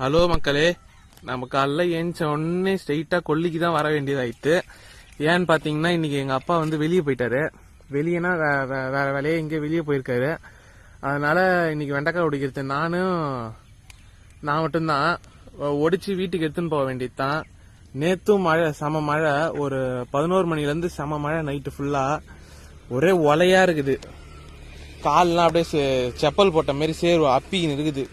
Hello மக்களே நம்ம காலைல ஏஞ்ச உடனே ஸ்ட்ரைட்டா கொல்லிக்கு தான் வர வேண்டியதாயிட்டு. ஏன்னு பாத்தீங்கன்னா இன்னைக்கு எங்க அப்பா வந்து வெளியே போயிட்டாரு. வெளியேனா வேற வேலையே எங்கேயோ வெளியே போயிருக்காரு. அதனால இன்னைக்கு வெண்டைக்காய் உடைக்கிறது நானும் நான் மட்டும்தான். ஒடிச்சு வீட்டுக்கு எடுத்துன்னு போக வேண்டியதுதான். நேத்தும் மழை செம மழை. ஒரு பதினோரு மணிலேருந்து செம மழை நைட்டு ஃபுல்லா ஒரே ஒலையா இருக்குது. கால்லாம் அப்படியே செப்பல் போட்ட மாதிரி சேர்வு அப்பின்னு இருக்குது.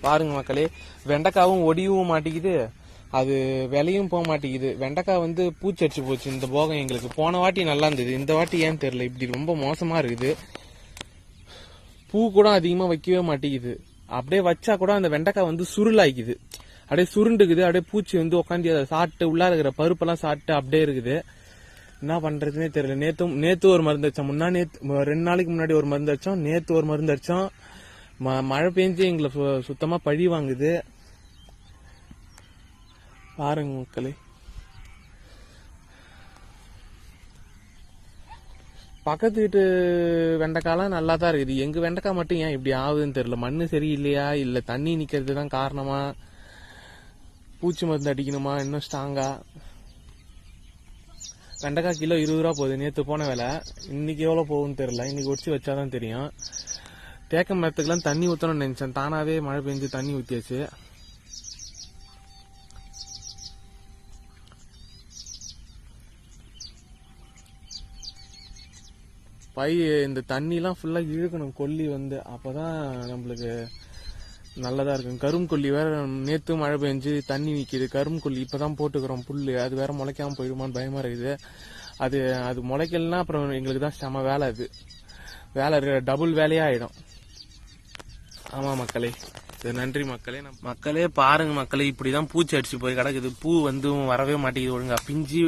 பாருங்க மக்களே வெண்டைக்காவும் ஒடியவும் மாட்டேங்குது அது விலையும் போக மாட்டேங்குது வெண்டைக்காய் வந்து பூச்சடிச்சு போச்சு. இந்த போகம் எங்களுக்கு. போன வாட்டி நல்லா இருந்தது. இந்த வாட்டி ஏன்னு தெரியல? இப்படி ரொம்ப மோசமா இருக்குது. பூ கூட அதிகமா வைக்கவே மாட்டேங்குது அப்படியே வச்சா கூட அந்த வெண்டைக்காய் வந்து சுருளாய்க்குது. அப்படியே சுருண்டுக்குது. அப்படியே பூச்சி வந்து உட்காந்து அதை சாப்பிட்டு உள்ளா இருக்கிற பருப்பெல்லாம் சாப்பிட்டு அப்படியே இருக்குது. என்ன பண்றதுனே தெரியல. நேத்து நேத்து ஒரு மருந்து அடிச்சோம் முன்னா நேத்து ரெண்டு நாளைக்கு முன்னாடி ஒரு மருந்து அடிச்சோம் நேத்து ஒரு மருந்து அடிச்சோம் மழை பெஞ்சு எங்களை சு- சுத்தமா பழி வாங்குது. பாருங்க மக்களே. பக்கத்து வீட்டு வெண்டைக்காலாம் நல்லா தான் இருக்குது. எங்க வெண்டைக்காய் மட்டும் ஏன் இப்படி ஆகுதுன்னு தெரியல. மண்ணு சரியில்லையா? இல்ல தண்ணி நிக்கிறது தான் காரணமா? பூச்சி மருந்து அடிக்கணுமா? இன்னும் ஸ்ட்ராங்கா வெண்டைக்காய் கிலோ இருபது ரூபா போகுது. நேற்று போன விலை. இன்னைக்கு எவ்வளோ போகும்னு தெரியல. இன்னைக்கு ஒடிச்சு வச்சாதான் தெரியும். தேக்க மரத்துக்குலாம் தண்ணி ஊற்றணும்னு நினைச்சேன். தானாகவே மழை பெஞ்சு தண்ணி ஊற்றியாச்சு பை இந்த தண்ணிலாம் ஃபுல்லாக இழுக்கணும். கொல்லி வந்து அப்போ தான் நம்மளுக்கு நல்லதாக இருக்கும். கரும் வேறு வேற மழை பெஞ்சு தண்ணி நிற்கிது கரும் இப்போ தான் போட்டுக்கிறோம் புல் அது வேற முளைக்காமல் போயிடுமான்னு பயமாக இருக்குது. அது அது முளைக்கலன்னா அப்புறம் எங்களுக்கு தான் செம வேலை அது. வேலை டபுள் வேலையாக ஆகிடும் ஆமா மக்களே. இது நன்றி மக்களே. மக்களே பாருங்க மக்களே இப்படிதான் பூச்சி அடிச்சு போய் கிடக்குது. பூ வந்து வரவே மாட்டேங்குது ஒழுங்கா. பிஞ்சு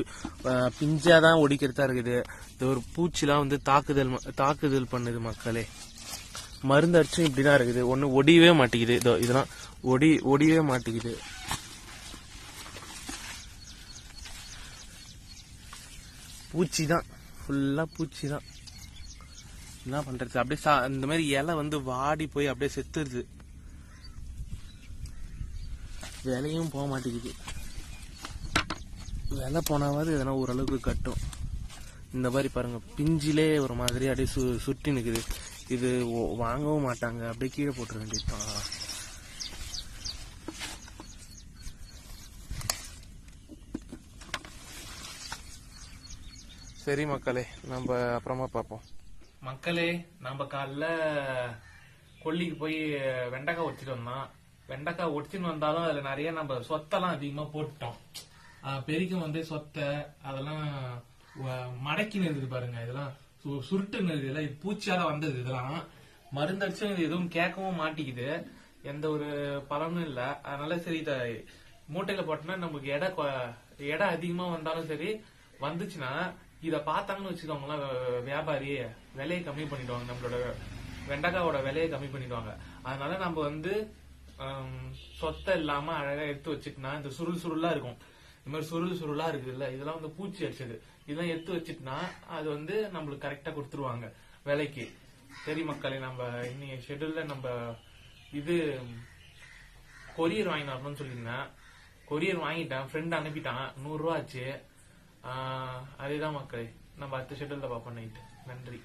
அஹ், பிஞ்சாதான் ஒடிக்கிறதா இருக்குது. இது ஒரு பூச்சிலாம் வந்து தாக்குதல் தாக்குதல் பண்ணுது மக்களே. மருந்து அடிச்சும் இப்படிதான் இருக்குது. ஒன்று ஒடியவே மாட்டேங்குது. இதோ இதெல்லாம் ஒடி ஒடியவே மாட்டேங்குது. பூச்சி தான் ஃபுல்லா பூச்சி தான் என்ன பண்றது? அப்படியே சா- இந்த மாதிரி இலை வந்து வாடி போய் அப்படியே செத்துருது. விலையும் போக மாட்டேங்குது. விலை போனாவது எதனா ஓரளவுக்கு கட்டும். இந்த மாதிரி பாருங்க பிஞ்சிலே ஒரு மாதிரி அப்படியே சு சுட்டி நிற்குது இது வாங்கவும் மாட்டாங்க. அப்படியே கீழே போட்டுற வேண்டியதுதான். சரி மக்களே நம்ம அப்புறமா பார்ப்போம். மக்களே நம்ம காலைல கொல்லிக்கு போய் வெண்டைக்காய் ஒடிச்சிட்டு வந்தோம். வெண்டைக்காய் ஒடிச்சுன்னு வந்தாலும் அதில் நிறைய நம்ம சொத்தெல்லாம் அதிகமாக போட்டுட்டோம். ஆஹ் வந்து சொத்தை அதெல்லாம் வ- மடக்கின்னு இருக்குது பாருங்க இதெல்லாம் சு- சுருட்டுன்னு இருக்குது இது பூச்சியால வந்தது இதெல்லாம். மருந்தடிச்சும் இது எதுவும் கேட்கவும் மாட்டிக்குது எந்த ஒரு பலனும் இல்லை. அதனால சரி இதை மூட்டையில போட்டோம்னா நமக்கு எடை எடை அதிகமாக வந்தாலும் சரி வந்துச்சுன்னா இதை பார்த்தாங்கன்னு வச்சுக்கோங்களேன் வியாபாரி. விலையை கம்மி பண்ணிடுவாங்க நம்மளோட வெண்டைக்காவோட விலையை கம்மி பண்ணிடுவாங்க. அதனால நம்ம வந்து சொத்தை இல்லாம அழகா எடுத்து வச்சுட்டுனா இந்த சுருள் சுருளா இருக்கும். இந்த மாதிரி சுருள் சுருளா இருக்குதுல்ல இதெல்லாம் வந்து பூச்சி அடிச்சது. இதெல்லாம் எடுத்து வச்சுட்டுனா அது வந்து நம்மளுக்கு கரெக்டா கொடுத்துருவாங்க விலைக்கு. சரி மக்களே நம்ம இன்னைக்கு ஷெட்யூல்ல நம்ம இது கொரியர் வாங்கிட்டு வரணும்னு சொல்லியிருந்தேன். கொரியர் வாங்கிட்டேன் ஃப்ரெண்ட் அனுப்பிட்டான் நூறுரூவா ஆச்சு. அதேதான் மக்களே நம்ம அடுத்த ஷெட்யூல்ல பார்ப்போம் நைட்டு நன்றி.